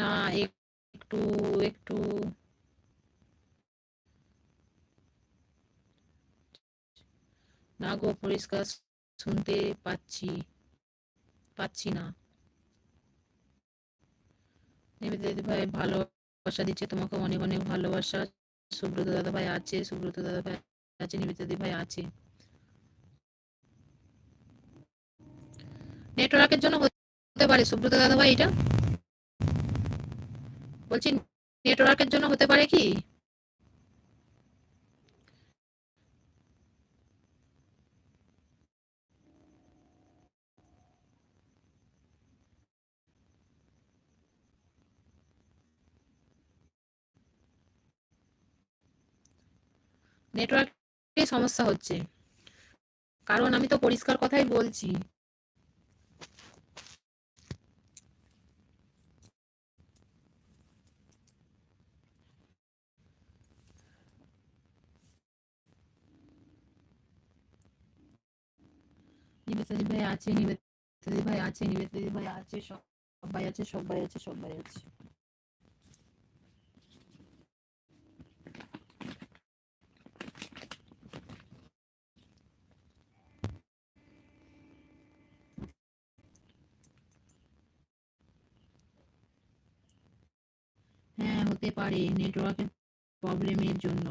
না, একটু একটু। না গো, পরিষ্কার শুনতে পাচ্ছি পাচ্ছি না। নিবেদিতা ভাই, ভালোবাসা দিচ্ছে তোমাকে, অনেক অনেক ভালোবাসা। সুব্রত দাদা ভাই আছে, সুব্রত দাদা ভাই আছে নিবেদিতা ভাই আছে। নেটওয়ার্কের জন্য হতে পারে, সুব্রত দাদা ভাই, এটা? বলছি, নেটওয়ার্কের জন্য হতে পারে কি? নেটওয়ার্কে সমস্যা হচ্ছে। কারণ আমি তো পরিষ্কার কথাই বলছি। নিবেদিতা ভাই আছে নিবেদিতা ভাই আছে নিবেদিতা ভাই আছে, সবাই আছে সবাই আছে সবাই আছে। হ্যাঁ হতে পারে, নেটওয়ার্কের প্রবলেমের জন্য।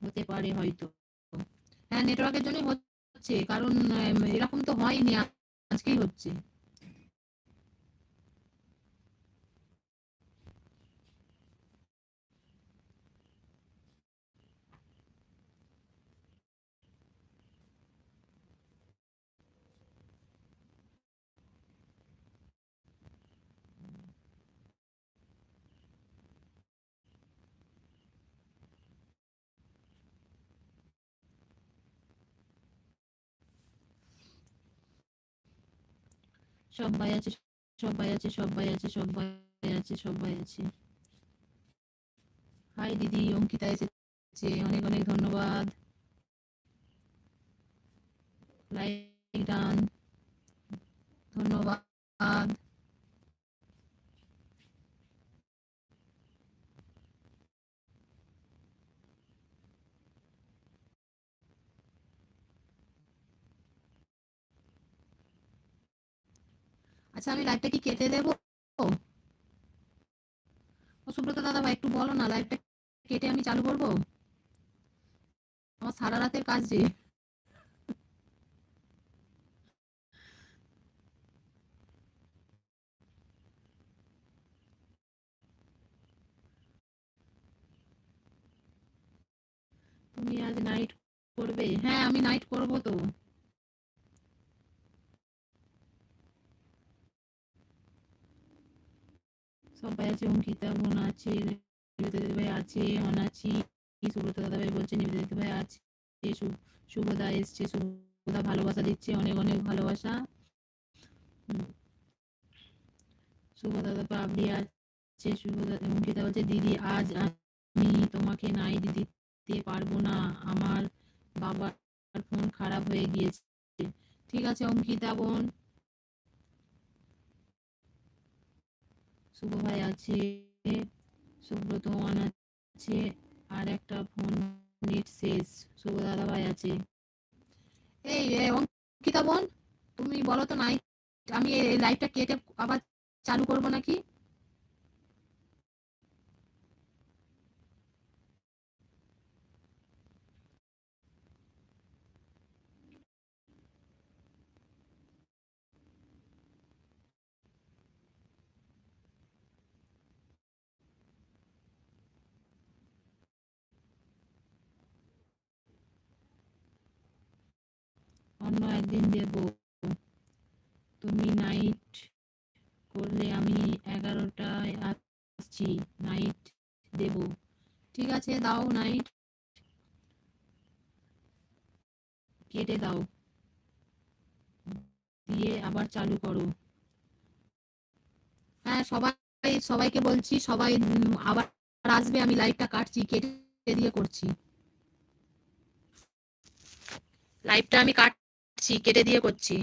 হতে পারে হয়তো। হ্যাঁ নেটওয়ার্কের জন্যই হচ্ছে কারণ এরকম তো হয়নি আজকেই হচ্ছে। সবাই আছে সবাই আছে সবাই আছে সবাই আছে সবাই আছে। হাই দিদি, অঙ্কিতা এসেছে, অনেক অনেক ধন্যবাদ। লাইক ডান ধন্যবাদ আচ্ছা আমি লাইভটা কি কেটে দেবো? সুব্রত দাদা ভাই, একটু বলো না লাইভটা কেটে আমি চালু করব? আমার সারা রাতের কাজ যে। তুমি আজ নাইট করবে। হ্যাঁ আমি নাইট করব তো। সবাই আছে অঙ্কিতা বোন আছে, নিবেদিতা দিদিভাই আছে, অনাচি, সুব্রত দাদাভাই বলছে, নিবেদিতা দিদিভাই আছে শুভদা এসছে শুভদা ভালোবাসা দিচ্ছে, অনেক অনেক ভালোবাসা। দাদা আজ আমি তোমাকে নাইট দিতে পারব না, আমার বাবার ফোন খারাপ হয়ে গিয়েছে। ঠিক আছে অঙ্কিতা বোন। শুভ ভাই আছে, সুব্রত ওয়ান আছে, আর একটা ফোন নেট শেষ শুভ দাদা ভাই আছে। এই অঙ্কিতা বোন, তুমি বলো তো নাই আমি এই লাইভটা কেটে আবার চালু করব নাকি? অন্য একদিন দেব। তুমি নাইট করলে আমি এগারোটায় আসছি নাইট দেব। ঠিক আছে, দাও নাইট কেটে দাও। দিয়ে আবার চালু করো। হ্যাঁ সবাই, সবাইকে বলছি, সবাই আবার আসবে, আমি লাইভটা কাটছি, কেটে দিয়ে করছি। লাইভটা আমি কাটছি কেটে দিয়ে করছি।